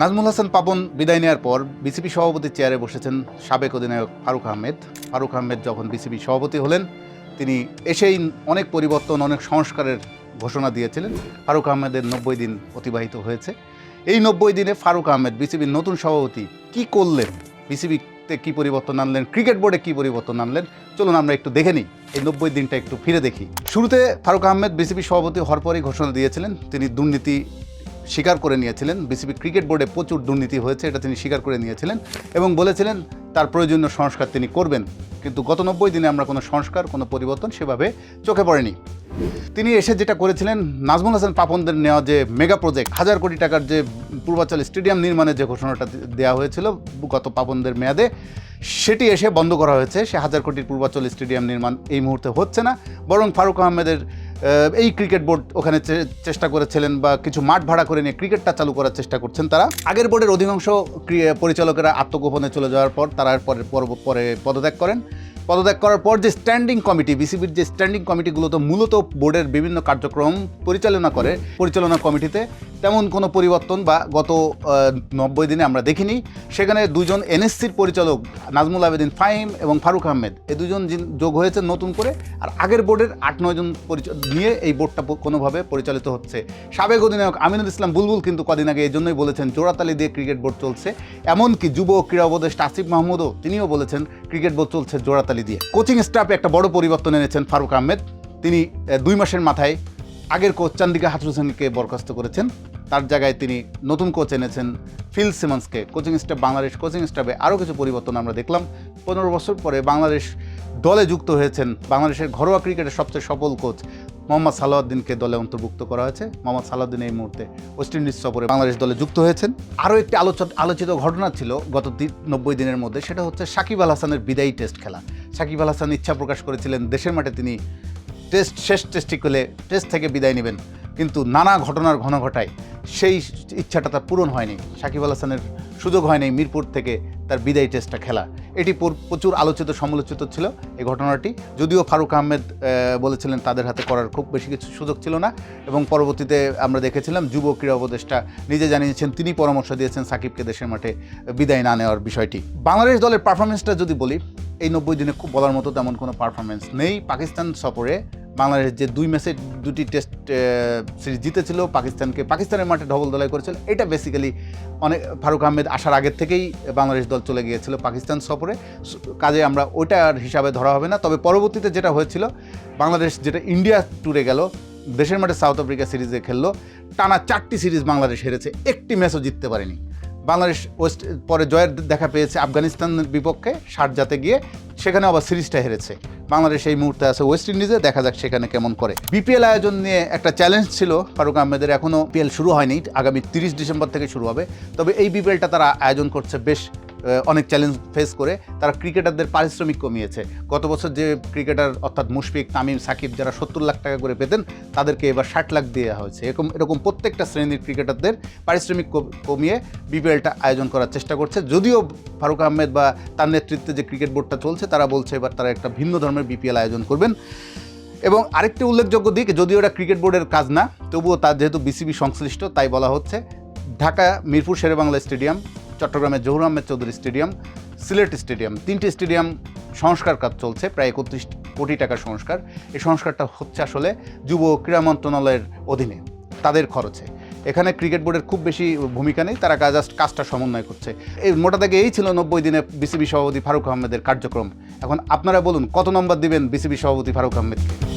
নাজমুল হাসান পাপন বিদায় নেওয়ার পর বিসিবি সভাপতির চেয়ারে বসেছেন সাবেক অধিনায়ক ফারুক আহমেদ। ফারুক আহমেদ যখন বিসিবি সভাপতি হলেন, তিনি এসেই অনেক পরিবর্তন, অনেক সংস্কারের ঘোষণা দিয়েছিলেন। ফারুক আহমেদের নব্বই দিন অতিবাহিত হয়েছে। এই নব্বই দিনে ফারুক আহমেদ বিসিবির নতুন সভাপতি কি করলেন? বিসিবিতে কি পরিবর্তন আনলেন? ক্রিকেট বোর্ডে কি পরিবর্তন আনলেন? চলুন আমরা একটু দেখে নিই। এই নব্বই দিনটা একটু ফিরে দেখি। শুরুতে ফারুক আহমেদ বিসিবি সভাপতি হওয়ার পরই ঘোষণা দিয়েছিলেন, তিনি দুর্নীতি স্বীকার করে নিয়েছিলেন। বিসিবি ক্রিকেট বোর্ডে প্রচুর দুর্নীতি হয়েছে এটা তিনি স্বীকার করে নিয়েছিলেন এবং বলেছিলেন তার প্রয়োজনীয় সংস্কার তিনি করবেন। কিন্তু গত নব্বই দিনে আমরা কোনো সংস্কার কোনো পরিবর্তন সেভাবে চোখে পড়েনি। তিনি এসে যেটা করেছিলেন নাজমুল হাসান পাপনদের নেওয়া যে মেগা প্রজেক্ট হাজার কোটি টাকার যে পূর্বাচল স্টেডিয়াম নির্মাণের যে ঘোষণাটা দেওয়া হয়েছিল গত পাপনদের মেয়াদে সেটি এসে বন্ধ করা হয়েছে। সে হাজার কোটির পূর্বাচল স্টেডিয়াম নির্মাণ এই মুহূর্তে হচ্ছে না। বরং ফারুক আহমেদের আহ, এই ক্রিকেট বোর্ড ওখানে চেষ্টা করেছিলেন বা কিছু মাঠ ভাড়া করে নিয়ে ক্রিকেটটা চালু করার চেষ্টা করছেন তারা। আগের বোর্ডের অধিকাংশ পরিচালকেরা আত্মগোপনে চলে যাওয়ার পর তারা পর- পরে পদত্যাগ করেন। পদত্যাগ করার পর যে স্ট্যান্ডিং কমিটি বিসিবির যে স্ট্যান্ডিং কমিটিগুলো তো মূলত বোর্ডের বিভিন্ন কার্যক্রম পরিচালনা করে, পরিচালনা কমিটিতে তেমন কোনো পরিবর্তন বা গত নব্বই দিনে আমরা দেখিনি। সেখানে দুজন এনএসসির পরিচালক নাজমুল আবেদিন ফাহিম এবং ফারুক আহমেদ এই দুজন যোগ হয়েছে নতুন করে, আর আগের বোর্ডের আট নয়জন নিয়ে এই বোর্ডটা কোনোভাবে পরিচালিত হচ্ছে। সাবেক অধিনায়ক আমিনুল ইসলাম বুলবুল কিন্তু কদিন আগে এই জন্যই বলেছেন জোড়াতালি দিয়ে ক্রিকেট বোর্ড চলছে। এমনকি যুব ক্রীড়া উপদেষ্টা আসিফ মাহমুদও তিনিও বলেছেন, ক্রিকেট বোর্ড চলছে জোড়াতালি দিয়ে। কোচিং স্টাফে একটা বড় পরিবর্তন এনেছেন ফারুক আহমেদ। তিনি দুই মাসের মাথায় আগের কোচ চান্দিকা হাতুর হোসেনকে বরখাস্ত করেছেন। তার জায়গায় তিনি নতুন কোচ এনেছেন ফিল সিমন্সকে। কোচিং স্টাফ বাংলাদেশ কোচিং স্টাফে আরও কিছু পরিবর্তন আমরা দেখলাম। পনেরো বছর পরে বাংলাদেশ দলে যুক্ত হয়েছেন বাংলাদেশের ঘরোয়া ক্রিকেটের সবচেয়ে সফল কোচ মোহাম্মদ সালাউদ্দিনকে দলে অন্তর্ভুক্ত করা হয়েছে। মোহাম্মদ সালাউদ্দিন এই মুহূর্তে ওয়েস্ট ইন্ডিজ সফরে বাংলাদেশ দলে যুক্ত হয়েছেন। আরও একটি আলোচনা আলোচিত ঘটনা ছিল গত নব্বই দিনের মধ্যে, সেটা হচ্ছে সাকিব আল হাসানের বিদায়ী টেস্ট খেলা। সাকিব আল হাসান ইচ্ছা প্রকাশ করেছিলেন, দেশের মাঠে তিনি টেস্ট শেষ টেস্টটি করলে টেস্ট থেকে বিদায় নেবেন। কিন্তু নানা ঘটনার ঘন ঘটায়। সেই ইচ্ছাটা তার পূরণ হয়নি। সাকিব আল হাসানের সুযোগ হয়নি মিরপুর থেকে তার বিদায়ী টেস্টটা খেলা। এটি প্রচুর আলোচিত, সমালোচিত ছিল এই ঘটনাটি। যদিও ফারুক আহমেদ বলেছিলেন তাদের হাতে করার খুব বেশি কিছু সুযোগ ছিল না এবং পরবর্তীতে আমরা দেখেছিলাম যুব ক্রীড়া উপদেষ্টা নিজে জানিয়েছেন, তিনি পরামর্শ দিয়েছেন সাকিবকে দেশের মাঠে বিদায় না নেওয়ার বিষয়টি। বাংলাদেশ দলের পারফরমেন্সটা যদি বলি, এই নব্বই দিনে খুব বলার মতো তেমন কোনো পারফরমেন্স নেই। পাকিস্তান সফরে বাংলাদেশ যে দুই ম্যাচে দুটি টেস্ট সিরিজ জিতেছিল, পাকিস্তানকে, পাকিস্তানের মাঠে ঢবল দলাই করেছিল। এটা বেসিক্যালি অনেক, ফারুক আহমেদ আসার আগের থেকেই বাংলাদেশ দল চলে গিয়েছিল পাকিস্তান সফরে। কাজে আমরা ওইটার হিসাবে ধরা হবে না। তবে পরবর্তীতে যেটা হয়েছিল, বাংলাদেশ যেটা ইন্ডিয়া ট্যুরে গেল, দেশের মাঠে সাউথ আফ্রিকা সিরিজে খেললো, টানা চারটি সিরিজ বাংলাদেশ হেরেছে, একটি ম্যাচও জিততে পারেনি। বাংলাদেশ ওয়েস্ট, পরে জয়ের দেখা পেয়েছে আফগানিস্তানের বিপক্ষে শারজাতে গিয়ে, সেখানে আবার সিরিজটা হেরেছে। বাংলাদেশ এই মুহূর্তে আছে ওয়েস্ট ইন্ডিজে দেখা যাক সেখানে কেমন করে। বিপিএল আয়োজন নিয়ে একটা চ্যালেঞ্জ ছিল। ফারুক আহমেদের এখনও পিএল শুরু হয়নি। আগামী তিরিশ ডিসেম্বর থেকে শুরু হবে। তবে এই বিপিএলটা তারা আয়োজন করছে বেশ অনেক চ্যালেঞ্জ ফেস করে, তারা ক্রিকেটারদের পারিশ্রমিক কমিয়েছে। গত বছর যে ক্রিকেটার অর্থাৎ মুশফিক, তামিম, সাকিব যারা সত্তর লাখ টাকা করে পেতেন, তাদেরকে এবার ষাট লাখ দেওয়া হয়েছে। এরকম এরকম প্রত্যেকটা শ্রেণির ক্রিকেটারদের পারিশ্রমিক কমিয়ে বিপিএলটা আয়োজন করার চেষ্টা করছে। যদিও ফারুক আহমেদ বা তার নেতৃত্বে যে ক্রিকেট বোর্ডটা চলছে, তারা বলছে এবার তারা একটা ভিন্ন ধর্মের বিপিএল আয়োজন করবেন। এবং আরেকটি উল্লেখযোগ্য দিক, যদিও এটা ক্রিকেট বোর্ডের কাজ না, তবুও তার যেহেতু বিসিবি সংশ্লিষ্ট, তাই বলা হচ্ছে, ঢাকা মিরপুর শেরেবাংলা স্টেডিয়াম চট্টগ্রামের জহুর আহমেদ চৌধুরী স্টেডিয়াম, সিলেট স্টেডিয়াম, তিনটি স্টেডিয়াম সংস্কার কাজ চলছে, প্রায় একত্রিশ কোটি টাকার সংস্কার। এই সংস্কারটা হচ্ছে আসলে যুব ক্রীড়া মন্ত্রণালয়ের অধীনে, তাদের খরচে। এখানে ক্রিকেট বোর্ডের খুব বেশি ভূমিকা নেই, তারা জাস্ট কাজটা সমন্বয় করছে। এই মোটা দাগে এই ছিল নব্বই দিনে বিসিবি সভাপতি ফারুক আহমেদের কার্যক্রম। এখন আপনারা বলুন, কত নম্বর দিবেন বিসিবি সভাপতি ফারুক আহমেদকে?